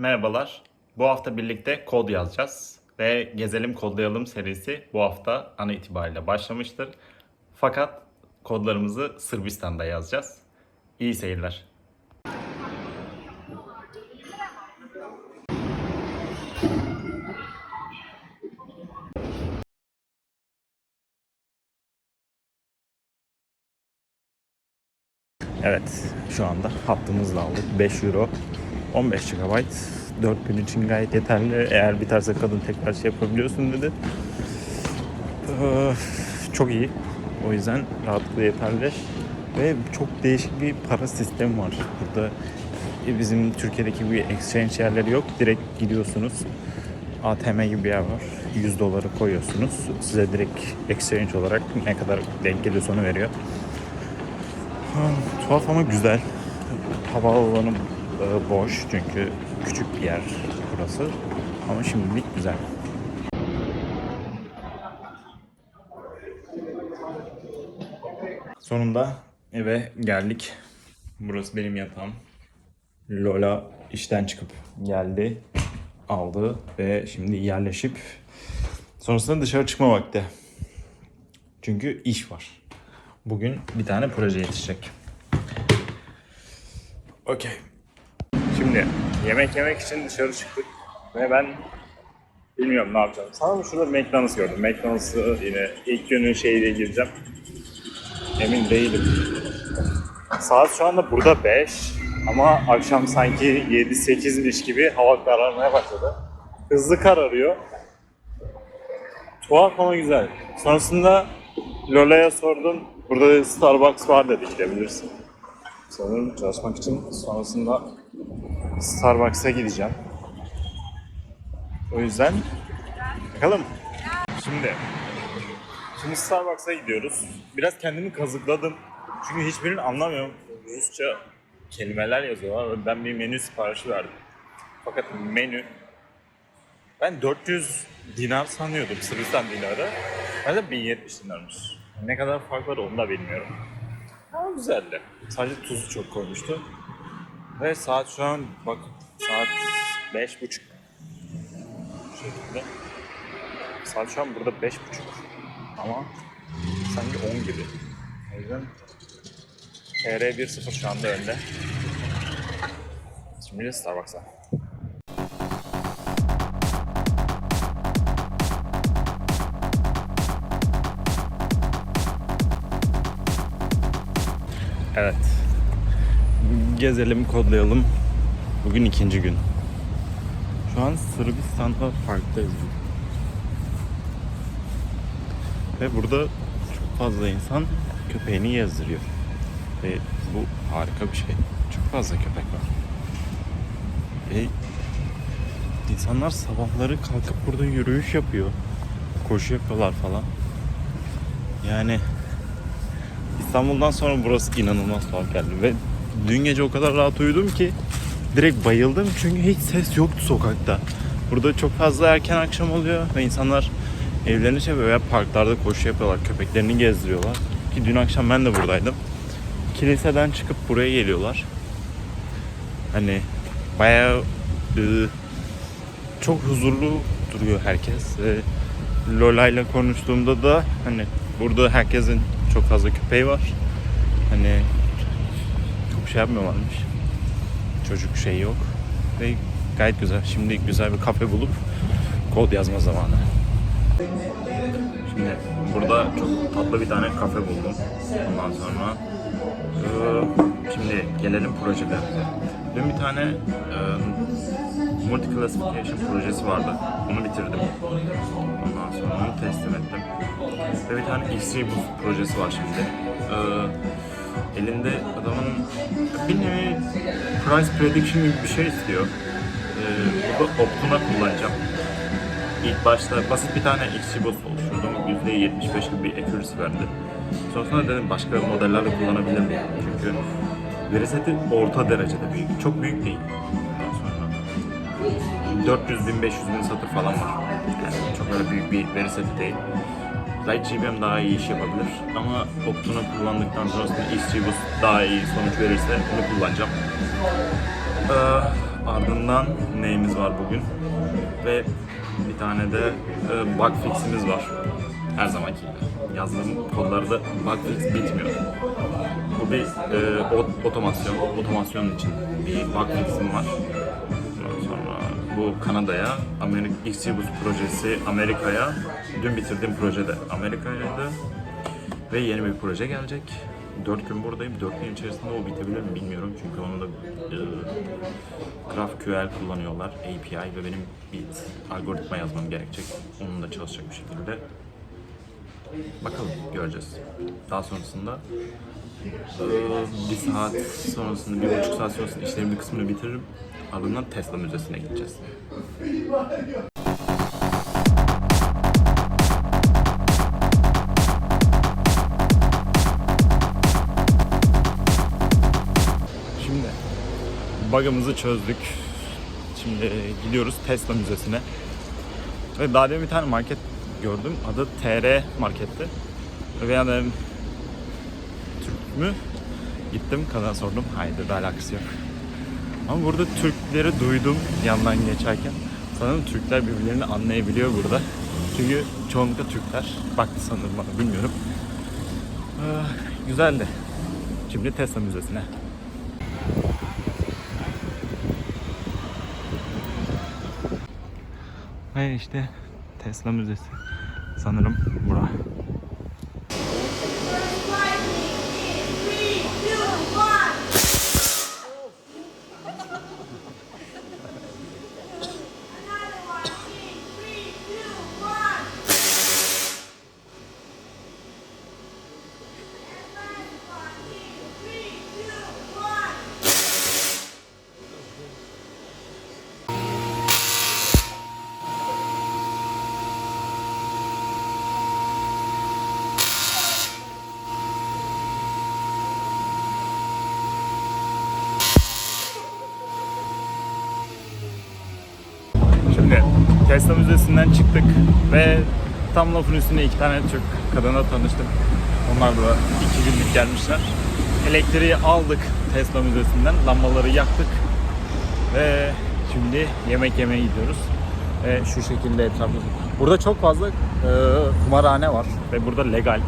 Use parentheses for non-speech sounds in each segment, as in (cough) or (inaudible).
Merhabalar. Bu hafta birlikte kod yazacağız ve Gezelim Kodlayalım serisi bu hafta ana itibariyle başlamıştır. Fakat kodlarımızı Sırbistan'da yazacağız. İyi seyirler. Evet, şu anda hattımızı aldık. 5 euro, 15 GB. 4 gün için gayet yeterli. Eğer biterse kadın tekrar şey yapabiliyorsun dedi. Ee, çok iyi. O yüzden rahatlıkla yeterli. Ve çok değişik bir para sistemi var. Burada bizim Türkiye'deki gibi exchange yerleri yok. Direkt gidiyorsunuz. ATM gibi bir yer var. 100 doları koyuyorsunuz. Size direkt exchange olarak ne kadar denk geliyorsa onu veriyor. Ha, tuhaf ama güzel. Havaalanı boş çünkü küçük bir yer burası. Ama şimdilik güzel. Sonunda eve geldik. Burası benim yatağım. Lola işten çıkıp geldi, aldı ve şimdi yerleşip sonrasında dışarı çıkma vakti. Çünkü iş var. Bugün bir tane proje yetişecek. Okey. Şimdi yemek yemek için dışarı çıktık ve ben bilmiyorum ne yapacağım. Sana şurada McDonald's gördüm. McDonald's'ı yine ilk günün şeyiyle gireceğim. Emin değilim. Saat şu anda burada 5 ama akşam sanki 7-8'miş gibi hava kararmaya başladı. Hızlı kararıyor. Tuhaf ama güzel. Sonrasında Lola'ya sordum. Burada Starbucks var dedi gidebilirsin. Sanırım çalışmak için sonrasında Starbucks'a gideceğim. O yüzden bakalım. Şimdi Şimdi Starbucks'a gidiyoruz. Biraz kendimi kazıkladım. Çünkü hiçbirini anlamıyorum. Rusça kelimeler yazıyorlar ben bir menü siparişi verdim. Fakat menü ben 400 dinar sanıyordum Sırbistan dinarı. Ben de 1070 dinarmış. Ne kadar fark var onu da bilmiyorum. Ama güzeldi. Sadece tuzu çok koymuştu. Ve saat şu an bak saat 5.30 Bu şekilde. Saat şu an burada 5.30 ama sanki 10 gibi. O yüzden TR 1.0 şu anda önde. Şimdi de Starbucks'a. Evet. Gezelim, kodlayalım. Bugün ikinci gün. Şu an Sırbistan'da parktayız. Ve burada çok fazla insan köpeğini gezdiriyor. Ve bu harika bir şey. Çok fazla köpek var. Ve insanlar sabahları kalkıp burada yürüyüş yapıyor. Koşu yapıyorlar falan. Yani İstanbul'dan sonra burası inanılmaz tuhaf geldi ve dün gece o kadar rahat uyudum ki direkt bayıldım çünkü hiç ses yoktu sokakta. Burada çok fazla erken akşam oluyor ve insanlar evlerini şey veya parklarda koşu yapıyorlar, köpeklerini gezdiriyorlar. Ki dün akşam ben de buradaydım. Kiliseden çıkıp buraya geliyorlar. Hani bayağı ıı, çok huzurlu duruyor herkes. Ve Lola ile konuştuğumda da hani burada herkesin çok fazla köpeği var. Hani şey yapmıyorlarmış. Çocuk şey yok. Ve gayet güzel. Şimdi güzel bir kafe bulup kod yazma zamanı. Şimdi burada çok tatlı bir tane kafe buldum. Ondan sonra şimdi gelelim projelerimize. Dün bir tane eee multi classification projesi vardı. Onu bitirdim. Ondan sonra onu teslim ettim. Ve bir tane XC projesi var şimdi. Eee, elinde adamın bir nevi price prediction gibi bir şey istiyor. Eee burada Optuna kullanacağım. İlk başta basit bir tane XG boost oluşturdum. %75 gibi bir accuracy verdi. Sonrasında dedim başka modellerle kullanabilir miyim? Çünkü veri seti orta derecede büyük. Çok büyük değil. Ondan sonra 400 bin 500 bin satır falan var. Yani çok öyle büyük bir veri seti değil. Light GBM daha iyi iş yapabilir. Ama Optuna kullandıktan sonrasında Boost daha iyi sonuç verirse onu kullanacağım. Ee, Ardından neyimiz var bugün? Ve bir tane de e, bug fix'imiz var. Her zamanki gibi. Yazdığım kodlarda bug fix bitmiyor. Bu bir e, ot- otomasyon. Otomasyon için bir bug fix'im var. Sonra bu Kanada'ya, Amerika Xibus projesi Amerika'ya, dün bitirdiğim projede Amerika'ydı. Ve yeni bir proje gelecek. 4 gün buradayım. 4 gün içerisinde o bitebilir mi bilmiyorum. Çünkü onu da e, GraphQL kullanıyorlar. API ve benim bir algoritma yazmam gerekecek. Onun da çalışacak bir şekilde. Bakalım göreceğiz. Daha sonrasında e, bir saat sonrasında, bir buçuk saat sonrasında işlerimin bir kısmını bitiririm. Ardından Tesla Müzesi'ne gideceğiz. Şimdi bug'ımızı çözdük. Şimdi gidiyoruz Tesla Müzesi'ne. Ve daha demin bir tane market gördüm. Adı TR Market'ti. Ve yani Türk mü? Gittim kadına sordum. Hayır da alakası yok. Ama burada Türkleri duydum yandan geçerken. Sanırım Türkler birbirlerini anlayabiliyor burada. Çünkü çoğunlukla Türkler. Baktı sanırım bana bilmiyorum. Ah, güzeldi. Şimdi Tesla Müzesi'ne. Ve işte Tesla Müzesi. Sanırım bura. Şimdi Tesla Müzesi'nden çıktık ve tam lafın üstüne iki tane Türk kadına tanıştık. Onlar da iki günlük gelmişler. Elektriği aldık Tesla Müzesi'nden, lambaları yaktık ve şimdi yemek yemeye gidiyoruz. Ve şu şekilde etrafı. Burada çok fazla e, kumarhane var ve burada legal.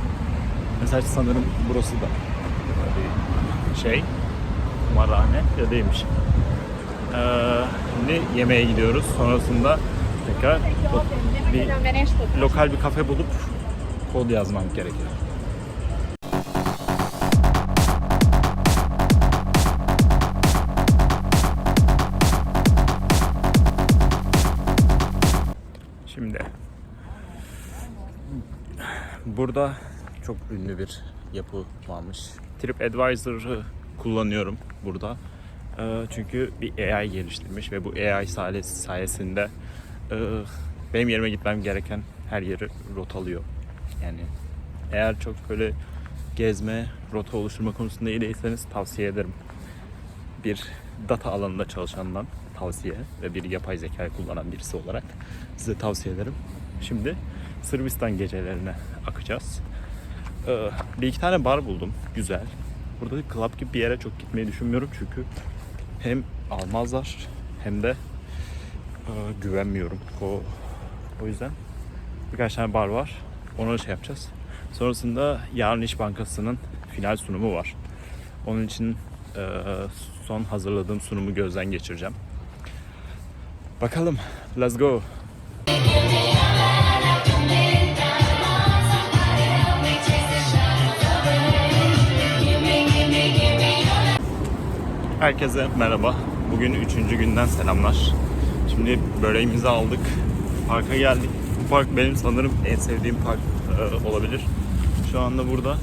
Mesela sanırım burası da şey kumarhane ya değilmiş. Şimdi yemeğe gidiyoruz. Sonrasında tekrar bir lokal bir kafe bulup kod yazmam gerekiyor. Şimdi burada çok ünlü bir yapı varmış. TripAdvisor'ı kullanıyorum burada. Ee, Çünkü bir AI geliştirmiş ve bu AI sayes- sayesinde e, benim yerime gitmem gereken her yeri rotalıyor. Yani eğer çok böyle gezme, rota oluşturma konusunda iyi değilseniz tavsiye ederim. Bir data alanında çalışandan tavsiye ve bir yapay zeka kullanan birisi olarak size tavsiye ederim. Şimdi Sırbistan gecelerine akacağız. Ee, bir iki tane bar buldum. Güzel. Burada club gibi bir yere çok gitmeyi düşünmüyorum çünkü hem almazlar hem de e, güvenmiyorum. O, o yüzden birkaç tane bar var. Ona şey yapacağız. Sonrasında yarın İş Bankası'nın final sunumu var. Onun için e, son hazırladığım sunumu gözden geçireceğim. Bakalım. Let's go. Herkese merhaba. Bugün üçüncü günden selamlar. Şimdi böreğimizi aldık. Parka geldik. Bu park benim sanırım en sevdiğim park e, olabilir. Şu anda burada.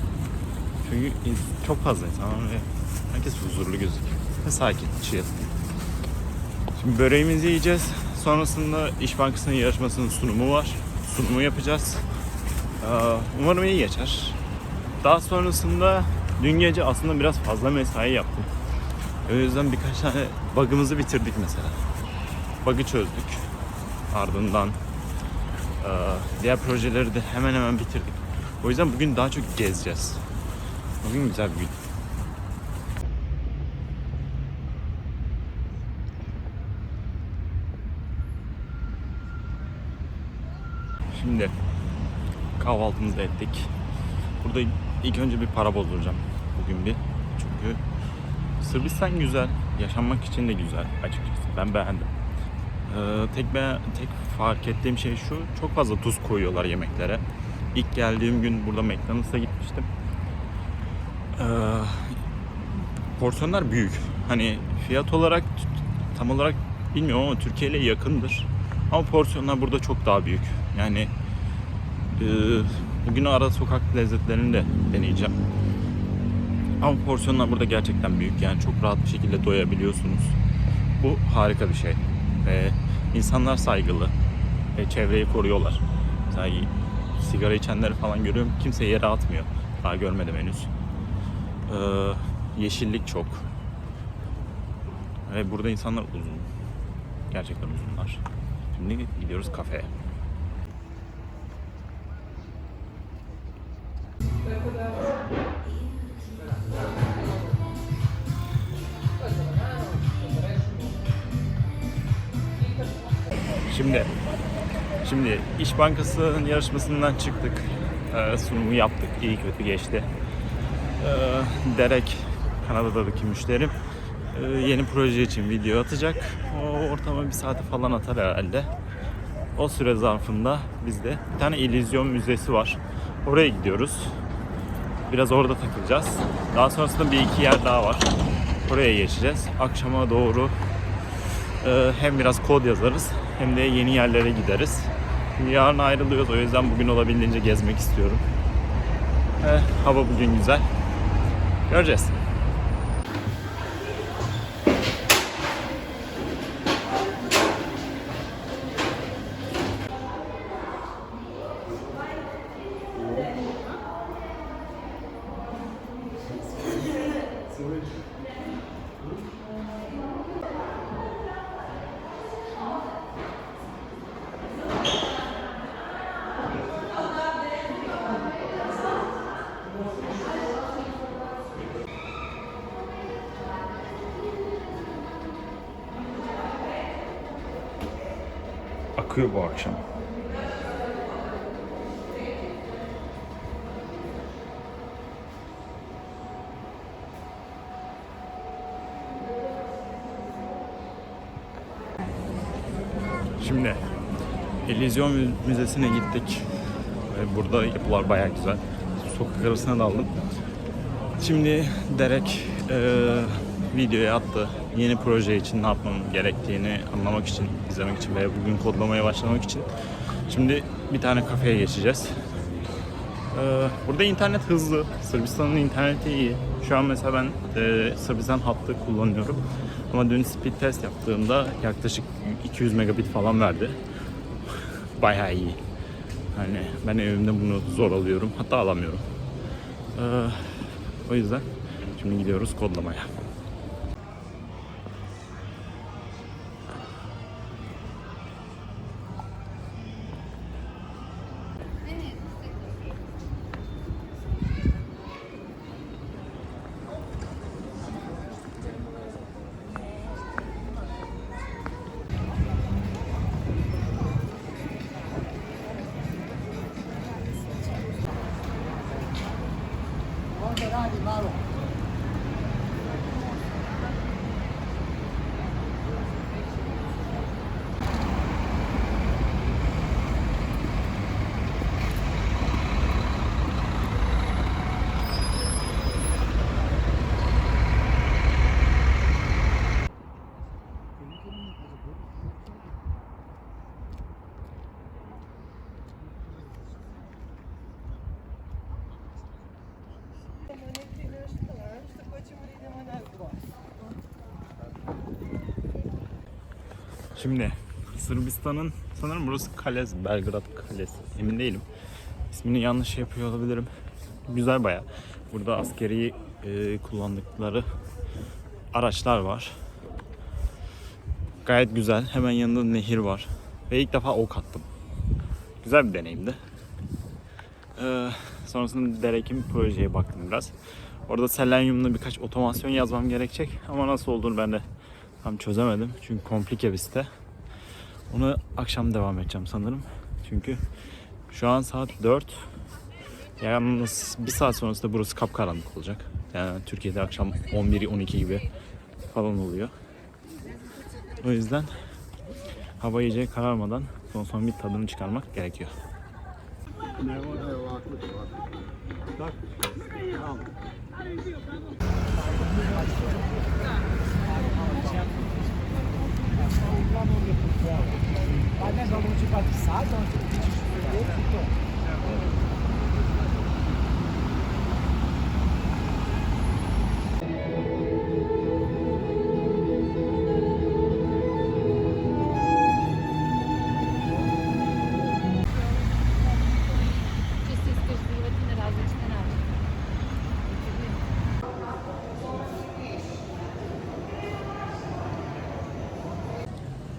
Çünkü çok fazla insan ve herkes huzurlu gözüküyor. Ve sakin, chill. Şimdi böreğimizi yiyeceğiz. Sonrasında İş Bankası'nın yarışmasının sunumu var. Sunumu yapacağız. Ee, Umarım iyi geçer. Daha sonrasında dün gece aslında biraz fazla mesai yaptım. O yüzden birkaç tane bug'ımızı bitirdik mesela. Bug'ı çözdük. Ardından diğer projeleri de hemen hemen bitirdik. O yüzden bugün daha çok gezeceğiz. Bugün güzel bir gün. Şimdi kahvaltımızı ettik. Burada ilk önce bir para bozduracağım. Bugün bir Sırbistan güzel, yaşanmak için de güzel açıkçası. Ben beğendim. Ee, tek be tek fark ettiğim şey şu, çok fazla tuz koyuyorlar yemeklere. İlk geldiğim gün burada McDonald's'a gitmiştim. Ee, porsiyonlar büyük. Hani fiyat olarak tam olarak bilmiyorum ama Türkiye ile yakındır. Ama porsiyonlar burada çok daha büyük. Yani e, bugün ara sokak lezzetlerini de deneyeceğim. Ama porsiyonlar burada gerçekten büyük. Yani çok rahat bir şekilde doyabiliyorsunuz. Bu harika bir şey. Ve insanlar saygılı. Ve çevreyi koruyorlar. Mesela sigara içenleri falan görüyorum. Kimse yere atmıyor. Daha görmedim henüz. Ee, yeşillik çok. Ve burada insanlar uzun. Gerçekten uzunlar. Şimdi gidiyoruz kafeye. Şimdi İş Bankası'nın yarışmasından çıktık. Ee, sunumu yaptık. İyi kötü geçti. Ee, Derek Kanada'daki müşterim ee, yeni proje için video atacak. O ortama bir saate falan atar herhalde. O süre zarfında bizde bir tane illüzyon müzesi var. Oraya gidiyoruz. Biraz orada takılacağız. Daha sonrasında bir iki yer daha var. Oraya geçeceğiz. Akşama doğru e, hem biraz kod yazarız hem de yeni yerlere gideriz. Yarın ayrılıyoruz o yüzden bugün olabildiğince gezmek istiyorum. Eh, hava bugün güzel. Göreceğiz. Akıyor bu akşam. Şimdi İllüzyon Mü- Müzesi'ne gittik. Burada yapılar bayağı güzel. Sokak arasına daldım. Şimdi Derek eee videoya attı. Yeni proje için ne yapmam gerektiğini anlamak için, izlemek için ve bugün kodlamaya başlamak için. Şimdi bir tane kafeye geçeceğiz. Eee, burada internet hızlı. Sırbistan'ın interneti iyi. Şu an mesela ben eee, Sırbistan hattı kullanıyorum. Ama dün speed test yaptığımda yaklaşık 200 megabit falan verdi. (laughs) Bayağı iyi. Hani ben evimde bunu zor alıyorum. Hatta alamıyorum. Eee, o yüzden şimdi gidiyoruz kodlamaya. Obrigado, Mauro. Şimdi Sırbistan'ın sanırım burası Kalesi, Belgrad Kalesi. Emin değilim. İsmini yanlış yapıyor olabilirim. Güzel baya. Burada askeri e, kullandıkları araçlar var. Gayet güzel. Hemen yanında nehir var. Ve ilk defa ok attım. Güzel bir deneyimdi. Ee, sonrasında Derek'in projeye baktım biraz. Orada selenyumlu birkaç otomasyon yazmam gerekecek. Ama nasıl olduğunu ben de tam çözemedim. Çünkü komplike bir site. Onu akşam devam edeceğim sanırım. Çünkü Şu an saat 4. Yalnız bir saat sonrasında burası kapkaranlık olacak. Yani Türkiye'de akşam 11-12 gibi falan oluyor. O yüzden hava iyice kararmadan son son bir tadını çıkarmak gerekiyor. ne domu ci passato, ci tutto.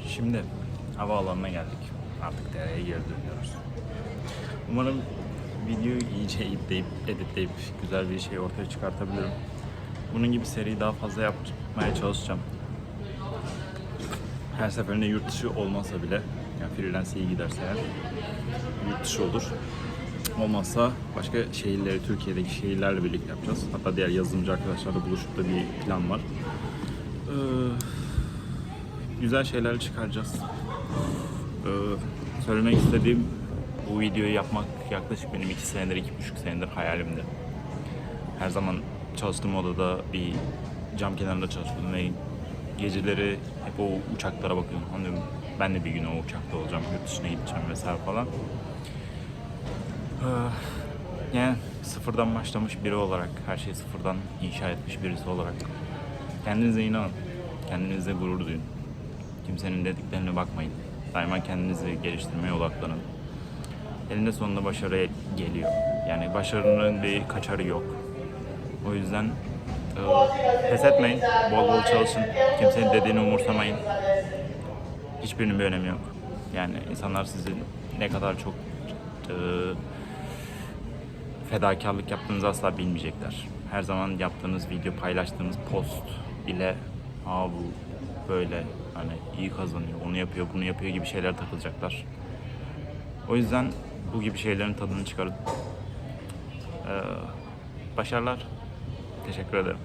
Şimdi geldik. Artık dereye geri dönüyoruz. Umarım videoyu iyice editleyip, editleyip güzel bir şey ortaya çıkartabilirim. Bunun gibi seriyi daha fazla yapmaya çalışacağım. Her seferinde yurt dışı olmasa bile, yani freelance iyi giderse eğer, yurt dışı olur. Olmazsa başka şehirleri, Türkiye'deki şehirlerle birlikte yapacağız. Hatta diğer yazılımcı arkadaşlarla buluşup da bir plan var. Ee, güzel şeyler çıkaracağız. Ee, söylemek istediğim bu videoyu yapmak yaklaşık benim iki senedir, iki buçuk senedir hayalimdi. Her zaman çalıştığım odada bir cam kenarında çalışıyordum ve geceleri hep o uçaklara bakıyordum. Hani ben de bir gün o uçakta olacağım, yurt dışına gideceğim vesaire falan. Ee, yani sıfırdan başlamış biri olarak, her şeyi sıfırdan inşa etmiş birisi olarak kendinize inanın, kendinize gurur duyun. Kimsenin dediklerine bakmayın. Daima kendinizi geliştirmeye odaklanın. Elinde sonunda başarı geliyor. Yani başarının bir kaçarı yok. O yüzden e, pes etmeyin. Bol bol çalışın. Kimsenin dediğini umursamayın. Hiçbirinin bir önemi yok. Yani insanlar sizin ne kadar çok e, fedakarlık yaptığınızı asla bilmeyecekler. Her zaman yaptığınız video, paylaştığınız post ile aa bu böyle hani iyi kazanıyor, onu yapıyor, bunu yapıyor gibi şeyler takılacaklar. O yüzden bu gibi şeylerin tadını çıkarın. Ee, başarılar. Teşekkür ederim.